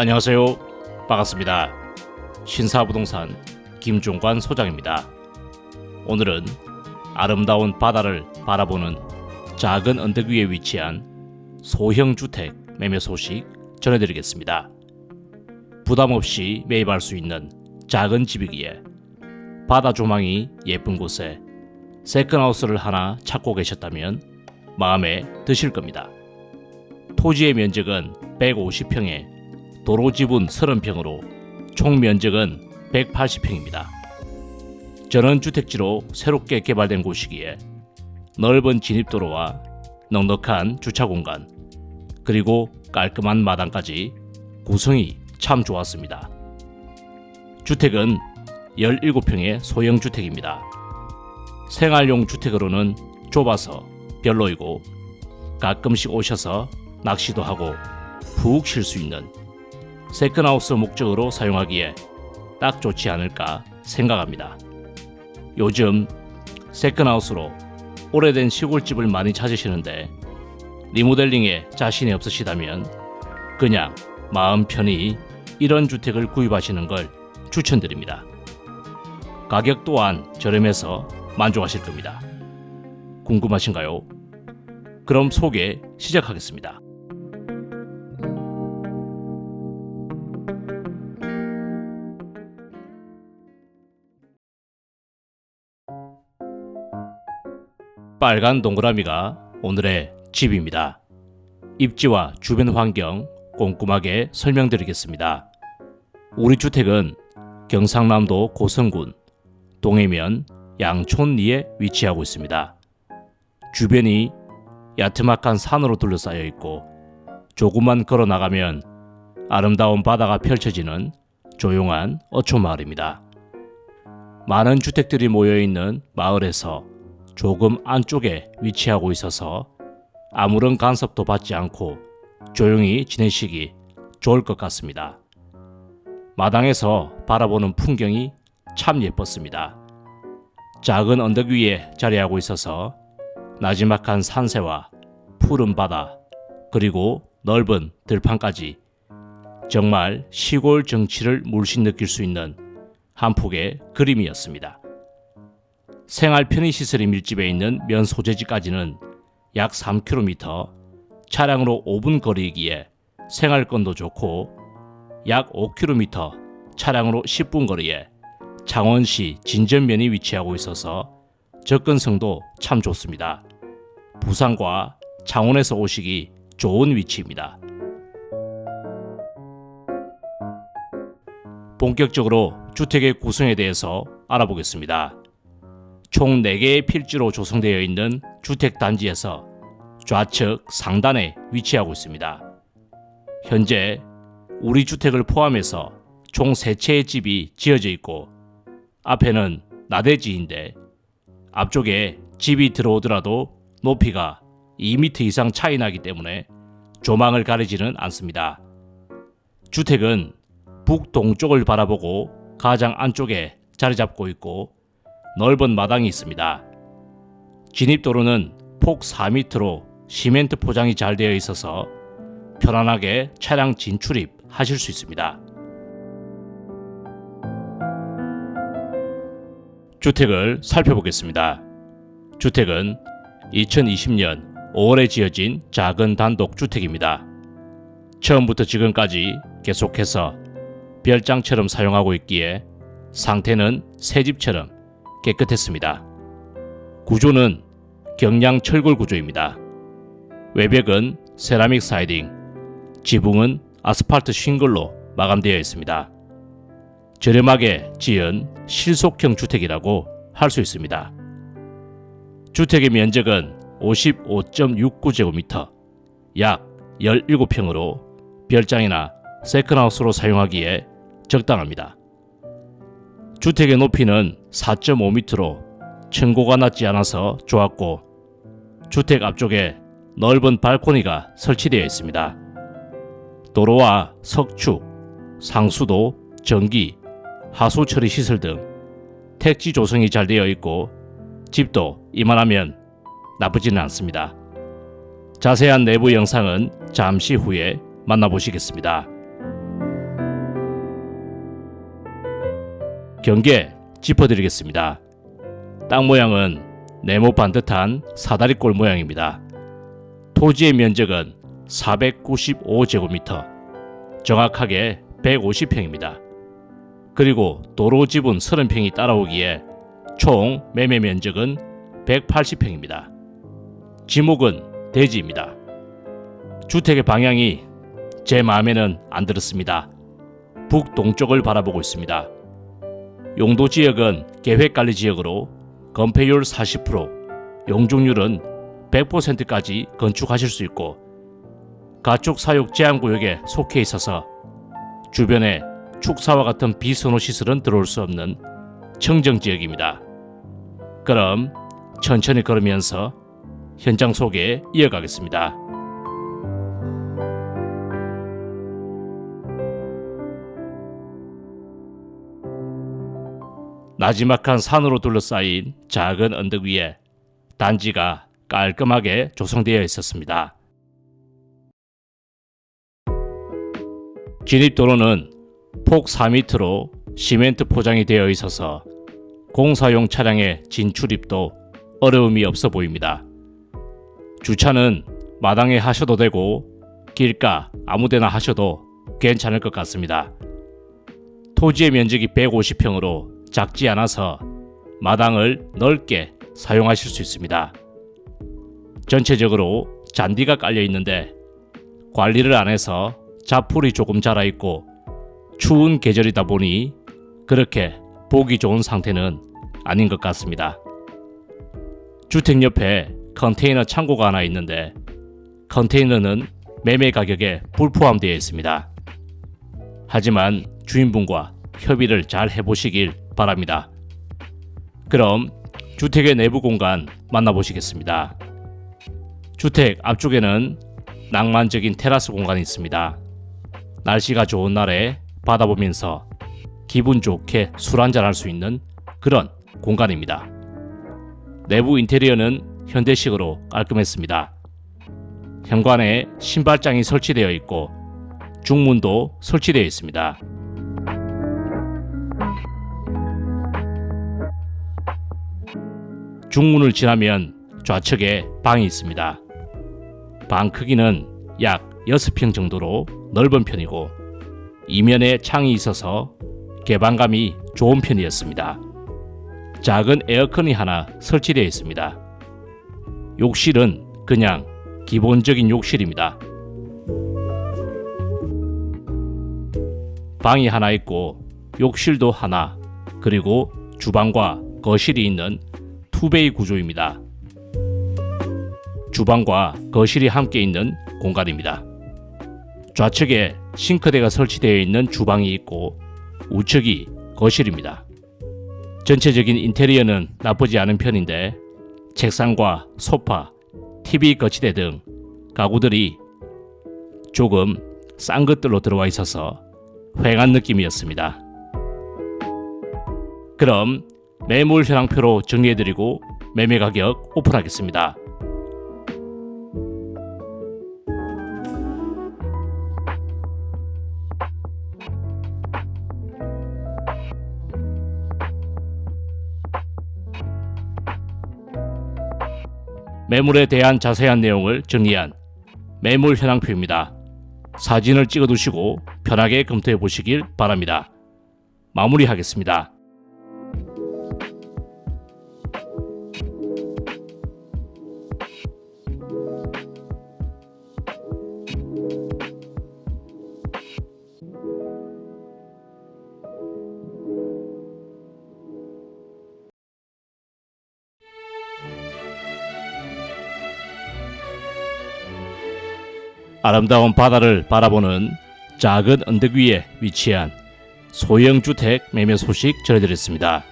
안녕하세요. 반갑습니다. 신사부동산 김종관 소장입니다. 오늘은 아름다운 바다를 바라보는 작은 언덕 위에 위치한 소형 주택 매매 소식 전해드리겠습니다. 부담 없이 매입할 수 있는 작은 집이기에 바다 조망이 예쁜 곳에 세컨하우스를 하나 찾고 계셨다면 마음에 드실 겁니다. 토지의 면적은 150평에 도로 지분 30평으로 총 면적은 180평입니다. 전원주택지로 새롭게 개발된 곳이기에 넓은 진입도로와 넉넉한 주차 공간 그리고 깔끔한 마당까지 구성이 참 좋았습니다. 주택은 17평의 소형 주택입니다. 생활용 주택으로는 좁아서 별로이고 가끔씩 오셔서 낚시도 하고 푹 쉴 수 있는 세컨하우스 목적으로 사용하기에 딱 좋지 않을까 생각합니다. 요즘 세컨하우스로 오래된 시골집을 많이 찾으시는데 리모델링에 자신이 없으시다면 그냥 마음 편히 이런 주택을 구입하시는 걸 추천드립니다. 가격 또한 저렴해서 만족하실 겁니다. 궁금하신가요? 그럼 소개 시작하겠습니다. 빨간 동그라미가 오늘의 집입니다. 입지와 주변 환경 꼼꼼하게 설명드리겠습니다. 우리 주택은 경상남도 고성군 동해면 양촌리에 위치하고 있습니다. 주변이 야트막한 산으로 둘러싸여 있고 조금만 걸어 나가면 아름다운 바다가 펼쳐지는 조용한 어촌 마을입니다. 많은 주택들이 모여 있는 마을에서 조금 안쪽에 위치하고 있어서 아무런 간섭도 받지 않고 조용히 지내시기 좋을 것 같습니다. 마당에서 바라보는 풍경이 참 예뻤습니다. 작은 언덕 위에 자리하고 있어서 나지막한 산세와 푸른 바다 그리고 넓은 들판까지 정말 시골 정치를 물씬 느낄 수 있는 한 폭의 그림이었습니다. 생활 편의시설이 밀집해 있는 면 소재지까지는 약 3km, 차량으로 5분 거리이기에 생활권도 좋고 약 5km, 차량으로 10분 거리에 창원시 진전면이 위치하고 있어서 접근성도 참 좋습니다. 부산과 창원에서 오시기 좋은 위치입니다. 본격적으로 주택의 구성에 대해서 알아보겠습니다. 총 4개의 필지로 조성되어 있는 주택 단지에서 좌측 상단에 위치하고 있습니다. 현재 우리 주택을 포함해서 총 3채의 집이 지어져 있고 앞에는 나대지인데 앞쪽에 집이 들어오더라도 높이가 2m 이상 차이 나기 때문에 조망을 가리지는 않습니다. 주택은 북동쪽을 바라보고 가장 안쪽에 자리 잡고 있고 넓은 마당이 있습니다. 진입도로는 폭 4m로 시멘트 포장이 잘 되어 있어서 편안하게 차량 진출입 하실 수 있습니다. 주택을 살펴보겠습니다. 주택은 2020년 5월에 지어진 작은 단독 주택입니다. 처음부터 지금까지 계속해서 별장처럼 사용하고 있기에 상태는 새 집처럼 깨끗했습니다. 구조는 경량 철골 구조입니다. 외벽은 세라믹 사이딩, 지붕은 아스팔트 싱글로 마감되어 있습니다. 저렴하게 지은 실속형 주택이라고 할 수 있습니다. 주택의 면적은 55.69제곱미터, 약 17평으로 별장이나 세컨하우스로 사용하기에 적당합니다. 주택의 높이는 4.5m로 층고가 낮지 않아서 좋았고 주택 앞쪽에 넓은 발코니가 설치되어 있습니다. 도로와 석축, 상수도, 전기, 하수 처리 시설 등 택지 조성이 잘 되어 있고 집도 이만하면 나쁘지는 않습니다. 자세한 내부 영상은 잠시 후에 만나보시겠습니다. 경계 짚어드리겠습니다. 땅 모양은 네모 반 듯한 사다리꼴 모양입니다. 토지의 면적은 495제곱미터, 정확하게 150평입니다. 그리고 도로 지분 30평이 따라오기에 총 매매 면적은 180평입니다. 지목은 대지입니다. 주택의 방향이 제 마음에는 안 들었습니다. 북동쪽을 바라보고 있습니다. 용도 지역은 계획 관리 지역으로 건폐율 40%, 용적률은 100%까지 건축하실 수 있고 가축 사육 제한 구역에 속해 있어서 주변에 축사와 같은 비선호 시설은 들어올 수 없는 청정 지역입니다. 그럼 천천히 걸으면서 현장 소개 이어가겠습니다. 나지막한 산으로 둘러싸인 작은 언덕 위에 단지가 깔끔하게 조성되어 있었습니다. 진입도로는 폭 4m로 시멘트 포장이 되어 있어서 공사용 차량의 진출입도 어려움이 없어 보입니다. 주차는 마당에 하셔도 되고 길가 아무데나 하셔도 괜찮을 것 같습니다. 토지의 면적이 150평으로 작지 않아서 마당을 넓게 사용하실 수 있습니다. 전체적으로 잔디가 깔려 있는데 관리를 안 해서 잡풀이 조금 자라 있고 추운 계절이다 보니 그렇게 보기 좋은 상태는 아닌 것 같습니다. 주택 옆에 컨테이너 창고가 하나 있는데 컨테이너는 매매 가격에 불포함되어 있습니다. 하지만 주인분과 협의를 잘 해보시길 바랍니다. 그럼 주택의 내부 공간 만나보시겠습니다. 주택 앞쪽에는 낭만적인 테라스 공간이 있습니다. 날씨가 좋은 날에 바다 보면서 기분 좋게 술 한잔 할 수 있는 그런 공간입니다. 내부 인테리어는 현대식으로 깔끔했습니다. 현관에 신발장이 설치되어 있고 중문도 설치되어 있습니다. 중문을 지나면 좌측에 방이 있습니다. 방 크기는 약 6평 정도로 넓은 편이고 이면에 창이 있어서 개방감이 좋은 편이었습니다. 작은 에어컨이 하나 설치되어 있습니다. 욕실은 그냥 기본적인 욕실입니다. 방이 하나 있고 욕실도 하나 그리고 주방과 거실이 있는 투베이 구조입니다. 주방과 거실이 함께 있는 공간입니다. 좌측에 싱크대가 설치되어 있는 주방이 있고 우측이 거실입니다. 전체적인 인테리어는 나쁘지 않은 편인데 책상과 소파, TV 거치대 등 가구들이 조금 싼 것들로 들어와 있어서 휑한 느낌이었습니다. 그럼 매물 현황표로 정리해드리고 매매 가격 오픈하겠습니다. 매물에 대한 자세한 내용을 정리한 매물 현황표입니다. 사진을 찍어 두시고 편하게 검토해 보시길 바랍니다. 마무리하겠습니다. 아름다운 바다를 바라보는 작은 언덕 위에 위치한 소형 주택 매매 소식 전해드렸습니다.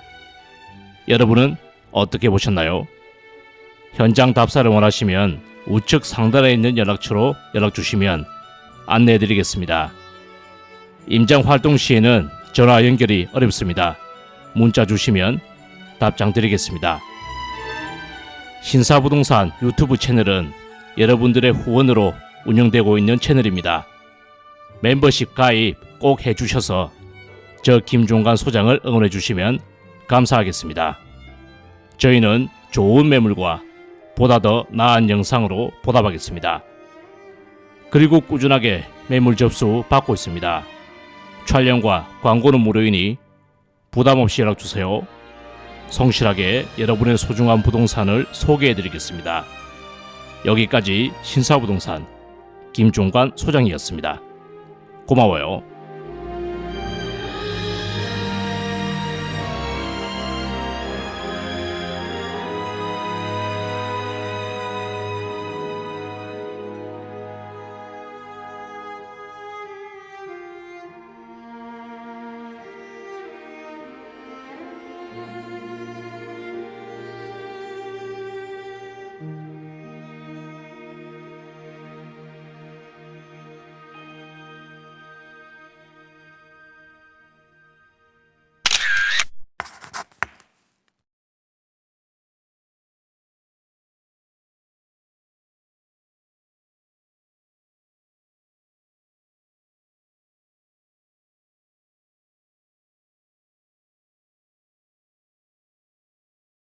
여러분은 어떻게 보셨나요? 현장 답사를 원하시면 우측 상단에 있는 연락처로 연락 주시면 안내해 드리겠습니다. 임장 활동 시에는 전화 연결이 어렵습니다. 문자 주시면 답장 드리겠습니다. 신사부동산 유튜브 채널은 여러분들의 후원으로 운영되고 있는 채널입니다. 멤버십 가입 꼭 해주셔서 저 김종관 소장을 응원해 주시면 감사하겠습니다. 저희는 좋은 매물과 보다 더 나은 영상으로 보답하겠습니다. 그리고 꾸준하게 매물 접수 받고 있습니다. 촬영과 광고는 무료이니 부담 없이 연락 주세요. 성실하게 여러분의 소중한 부동산을 소개해 드리겠습니다. 여기까지 신사부동산 김종관 소장이었습니다. 고마워요.